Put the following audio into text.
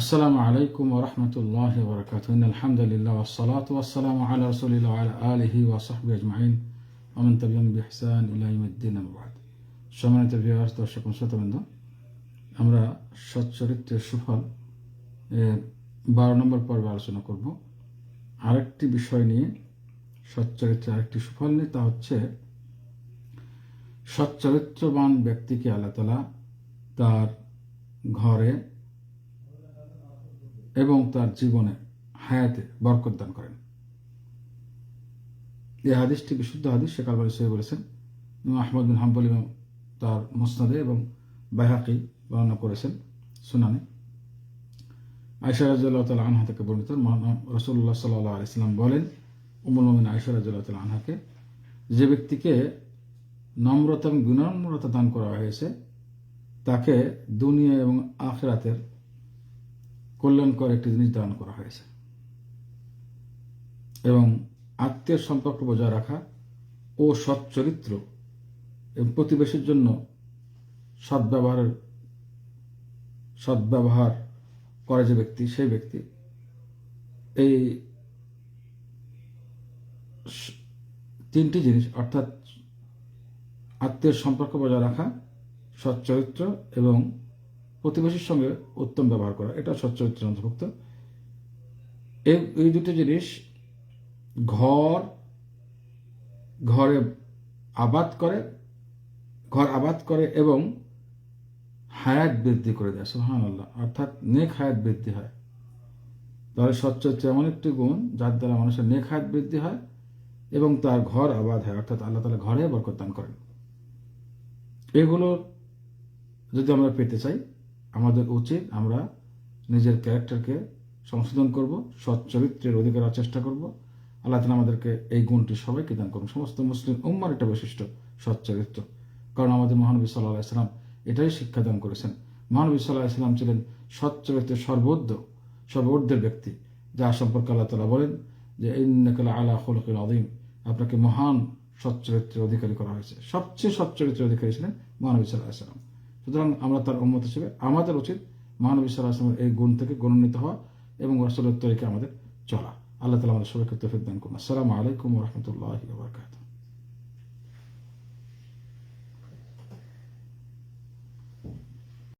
আসসালামু আলাইকুম ওরহমতুল্লাহ বরকাত আলহামদুলিল্লাহ ওসালাত ওসালাম আল রসুলিল্লাহ আলহি ওয়াসাহবি আজমাইন অমন তবিম বিহসান ইলাইমুদ্দিন আবাদ সম্মানিত বিহার দর্শক, শ্রোতবৃন্দ, আমরা সচ্চরিত্রের সুফল বারো নম্বর পর্বে আলোচনা করব। আরেকটি বিষয় নিয়ে সচ্চরিত্রের আরেকটি সুফল নিয়ে, তা হচ্ছে সচ্চরিত্রবান ব্যক্তিকে আল্লাহ তালা তার ঘরে এবং তার জীবনে হায়াতে বরকত দান করেন। এই হাদিসটি বিশুদ্ধ হাদিস শেখ আলবারি সাহেব বলেছেন। আহমদ বিন হাম্বল ইমাম তার মোসনাদে এবং বাইহাকি বর্ণনা করেছেন সুনানে। আয়সা রাজুল্লাহ তাল আনহা থেকে বর্ণিত রসুল্লাহ সাল্লাহ আলাইসাল্লাম বলেন উমুল মোমিন আয়সা রাজুল্লাহ তাল আনহাকে, যে ব্যক্তিকে নম্রতা এবং বিনম্রতা দান করা হয়েছে তাকে দুনিয়া এবং আখেরাতের কল্যাণকর একটি জিনিস দান করা হয়েছে। এবং আত্মীয় সম্পর্ক বজায় রাখা ও সৎ চরিত্র এবং প্রতিবেশীর জন্য সদ্ব্যবহারের সদ্ব্যবহার করে যে ব্যক্তি, সেই ব্যক্তি এই তিনটি জিনিস, অর্থাৎ আত্মীয় সম্পর্ক বজায় রাখা সৎ চরিত্র এবং প্রতিবেশীর সঙ্গে উত্তম ব্যবহার করা। এটা সচ্চরিত্রের অন্তর্ভুক্ত। এই দুটো জিনিস ঘর, ঘরে আবাদ করে, ঘর আবাদ করে এবং হায়াত বৃদ্ধি করে দেয় সুহান আল্লাহ অর্থাৎ নেক হায়াত বৃদ্ধি হয়। তাহলে সচ্চরিত্র এমন একটি গুণ যার দ্বারা মানুষের নেক হায়াত বৃদ্ধি হয় এবং তার ঘর আবাদ হয়, অর্থাৎ আল্লাহ তালা ঘরে বরকত দান করেন। এগুলো যদি আমরা পেতে চাই, আমাদের উচিত আমরা নিজের ক্যারেক্টারকে সংশোধন করব, সৎ চরিত্রের অধিকার চেষ্টা করব। আল্লাহ তালা আমাদেরকে এই গুণটি সবাইকে দান করুন। সমস্ত মুসলিম উম্মার একটা বৈশিষ্ট্য, সৎ চরিত্র। কারণ আমাদের মহানবী সাল্লাহ ইসলাম এটাই শিক্ষাদান করেছেন। মহানবী সাল্লাহ ইসলাম ছিলেন সৎ চরিত্রের সর্বোদ্ধ সর্বোর্ধের ব্যক্তি। যা সম্পর্কে আল্লাহ তালা বলেন যে ইন্নাকালা আলা খলকিল আদিম আপনাকে মহান সচ্চরিত্রের অধিকারী করা হয়েছে। সবচেয়ে সৎ চরিত্রের অধিকারী ছিলেন মহানবী সাল্লাহ ইসলাম সুতরাং আমরা তার উন্মত হিসেবে আমাদের উচিত মহানবী সাল্লাহ এই গুণ থেকে গুণান্বিত হওয়া এবং রসলের তরিকে আমাদের চলা। আল্লাহ তালা আমাদের সবাইকে তফিক দান করুন। আসসালামু আলাইকুম রহমতুল্লাহ